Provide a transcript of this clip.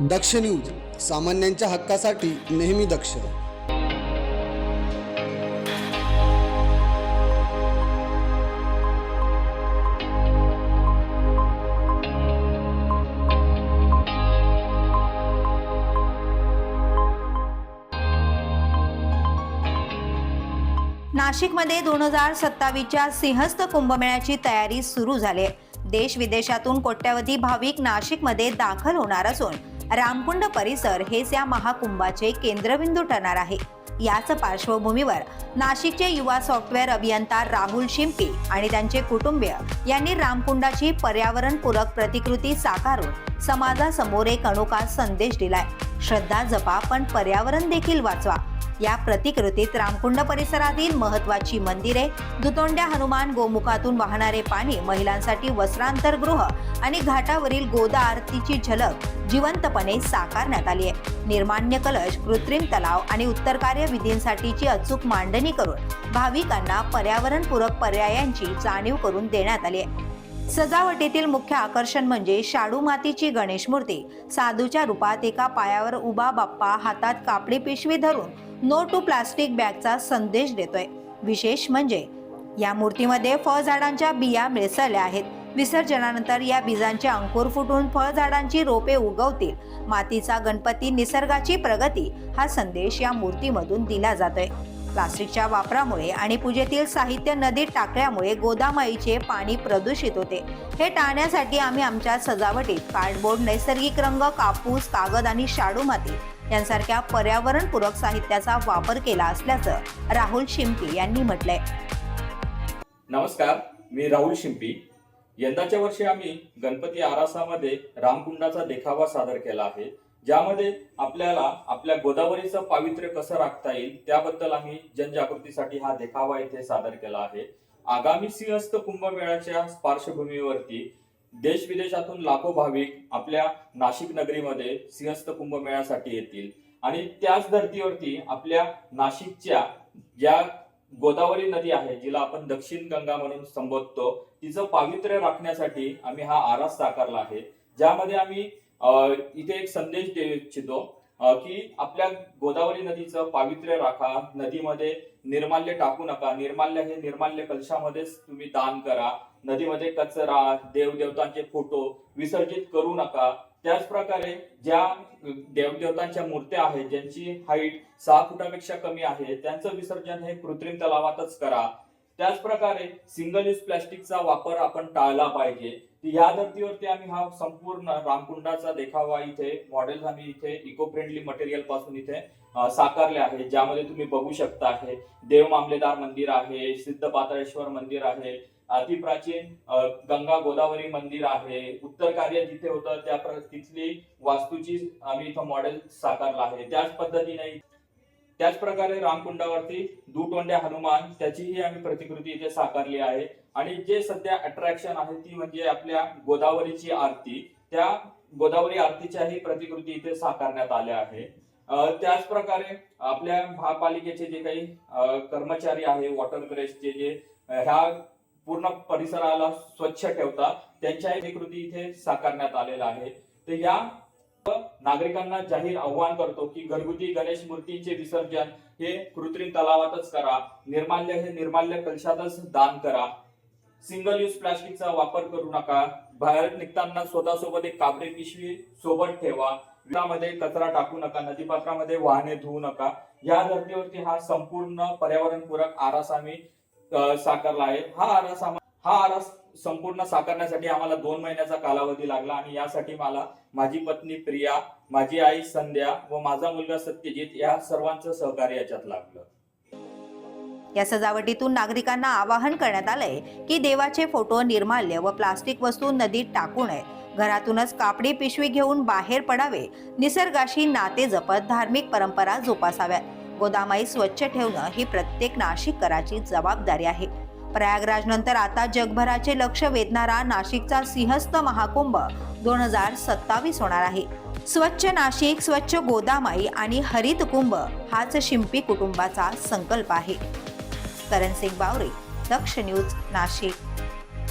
दक्ष news सामान्यांच्या हक्कासाठी नेहमी दक्ष. नाशिकमध्ये दोन हजार सत्तावीसच्या सिंहस्थ कुंभमेळ्याची तयारी सुरू झाली आहे. देश विदेशातून कोट्यवधी भाविक नाशिकमध्ये दाखल होणार असून रामकुंड परिसर हेच या महाकुंभाचे केंद्रबिंदू ठरणार आहे. याच पार्श्वभूमीवर नाशिकचे युवा सॉफ्टवेअर अभियंता राहुल शिंपी आणि त्यांचे कुटुंबीय यांनी रामकुंडाची पर्यावरणपूरक प्रतिकृती साकारून समाजासमोर एक अनोखा संदेश दिलाय. श्रद्धा जपा पण पर्यावरण देखील वाचवा. या प्रतिकृतीत रामकुंड परिसरातील महत्वाची मंदिरे दुतोंड्या हनुमान गोमुखातून वाहणारे पाणी महिलांसाठी वस्त्रांतरगृह आणि घाटावरील गोदा आरतीची झलक जिवंतपणे साकारण्यात आली आहे. निर्माण्य कलश कृत्रिम तलाव आणि उत्तरकार्य विधींसाठीची अचूक मांडणी करून भाविकांना पर्यावरणपूरक पर्यायांची जाणीव करून देण्यात आली आहे. सजावटीतील मुख्य आकर्षण म्हणजे शाडू मातीची गणेश मूर्ती. साधूच्या रूपात एका पायावर उभा बाप्पा हातात कापडी पिशवी धरून नो टू प्लास्टिक बॅगचा संदेश देतोय. विशेष म्हणजे या मूर्तीमध्ये फळझाडांच्या बिया मिसळल्या आहेत. विसर्जनानंतर या बीजांचे अंकुर फुटून फळझाडांची रोपे उगवतील. मातीचा गणपती निसर्गाची प्रगती हा संदेश या मूर्तीमधून दिला जातोय. प्लास्टिकच्या वापरामुळे आणि पूजेतील साहित्य नदीत टाकल्यामुळे गोदामाईचे पाणी प्रदूषित होते. हे टाळण्यासाठी आम्ही आमच्या सजावटीत कार्डबोर्ड नैसर्गिक रंग कापूस कागद आणि शाडू माती यांसारख्या पर्यावरणपूरक साहित्याचा वापर केला असल्याचं राहुल शिंपी यांनी म्हटलंय. नमस्कार मी राहुल शिंपी. यंदाच्या वर्षी आम्ही गणपती आरासामध्ये रामकुंडाचा देखावा सादर केला आहे. ज्यामध्ये आपल्याला आपल्या गोदावरीचं पावित्र्य कसं राखता येईल त्याबद्दल आम्ही जनजागृतीसाठी हा देखावा इथे सादर केला आहे. आगामी सिंहस्थ कुंभमेळ्याच्या पार्श्वभूमीवरती देश विदेशातून लाखो भाविक आपल्या नाशिक नगरीमध्ये सिंहस्थ कुंभमेळ्यासाठी येतील. आणि त्याच धर्तीवरती आपल्या नाशिकच्या ज्या गोदावरी नदी आहे जिला आपण दक्षिण गंगा म्हणून संबोधतो तिचं पावित्र्य राखण्यासाठी आम्ही हा आरास साकारला आहे. ज्यामध्ये आम्ही इथे एक संदेश देऊ इच्छितो की आपल्या गोदावरी नदीचं पावित्र्य राखा नदीमध्ये निर्माल्य टाकू नका निर्माल्य हे निर्माल्य कलशामध्येच तुम्ही दान करा नदीमध्ये कचरा देवदेवतांचे फोटो विसर्जित करू नका. त्याच प्रकारे ज्या देवदेवतांच्या मूर्त्या आहेत ज्यांची हाईट सहा फुटापेक्षा कमी आहे त्यांचं विसर्जन हे कृत्रिम तलावातच करा. त्याचप्रकारे सिंगल यूज प्लॅस्टिकचा वापर आपण टाळला पाहिजे. या धर्तीवरती आम्ही हा संपूर्ण रामकुंडाचा देखावा इथे मॉडेल्स आम्ही इथे इको फ्रेंडली मटेरियलपासून इथे साकारले आहे ज्यामध्ये तुम्ही बघू शकता आहे. देव मामलेदार मंदिर आहे सिद्ध पाताळेश्वर मंदिर आहे अतिप्राचीन गंगा गोदावरी मंदिर आहे उत्तर कार्य जिथे होतं त्या तिथली वास्तूची आम्ही इथं मॉडेल साकारला आहे. त्याच पद्धतीने त्याचप्रकारे रामकुंडावरती दुटोंड्या हनुमान त्याचीही आम्ही प्रतिकृती इथे साकारली आहे. आणि जे सध्या अट्रॅक्शन आहे ती म्हणजे आपल्या गोदावरीची आरती. त्या गोदावरी आरतीच्याही प्रतिकृती इथे साकारण्यात आल्या आहे. त्याच प्रकारे आपल्या महापालिकेचे जे काही कर्मचारी आहे वॉटर ग्रेसचे जे ह्या पूर्ण परिसराला स्वच्छ ठेवतात त्यांच्याही कृती इथे साकारण्यात आलेला आहे तर या नागरिकांना जाहीर आव्हान करतो की घरगुती गणेश मूर्तींचे विसर्जन हे कृत्रिम तलावातच करा निर्माल्य हे निर्माल्य कलशातच दान करा. सिंगल यूज प्लास्टिकचा वापर करू नका. बाहेर निघताना स्वतःसोबत एक कापडी पिशवी सोबत ठेवा. विळामध्ये कचरा टाकू नका नदीपात्रामध्ये वाहने धुवू नका. या धर्तीवरती हा संपूर्ण पर्यावरणपूरक आरास आम्ही साकारला आहे. हा आरास हा आरास संपूर्ण साकारण्यासाठी आम्हाला दोन महिन्याचा कालावधी लागला आणि यासाठी मला माझी पत्नी प्रिया माझी आई संध्या व माझा मुलगा सत्यजित या सर्वांचं सहकार्य याच्यात लागलं. या सजावटीतून नागरिकांना आवाहन करण्यात आलंय की देवाचे फोटो निर्माल्य व प्लास्टिक वस्तू नदीत टाकू नये. घरातूनच कापडी पिशवी घेऊन बाहेर पडावे निसर्गाशी नाते जपत धार्मिक परंपरा जोपासाव्यात. गोदामाई स्वच्छ ठेवणं ही प्रत्येक नाशिककराची जबाबदारी आहे. प्रयागराजनंतर आता जगभराचे लक्ष वेधणारा नाशिकचा सिंहस्थ महाकुंभ दोन हजार सत्तावीस होणार आहे. स्वच्छ नाशिक स्वच्छ गोदामाई आणि हरित कुंभ हाच शिंपी कुटुंबाचा संकल्प आहे. करण सिंग बावरे दक्ष न्यूज नाशिक.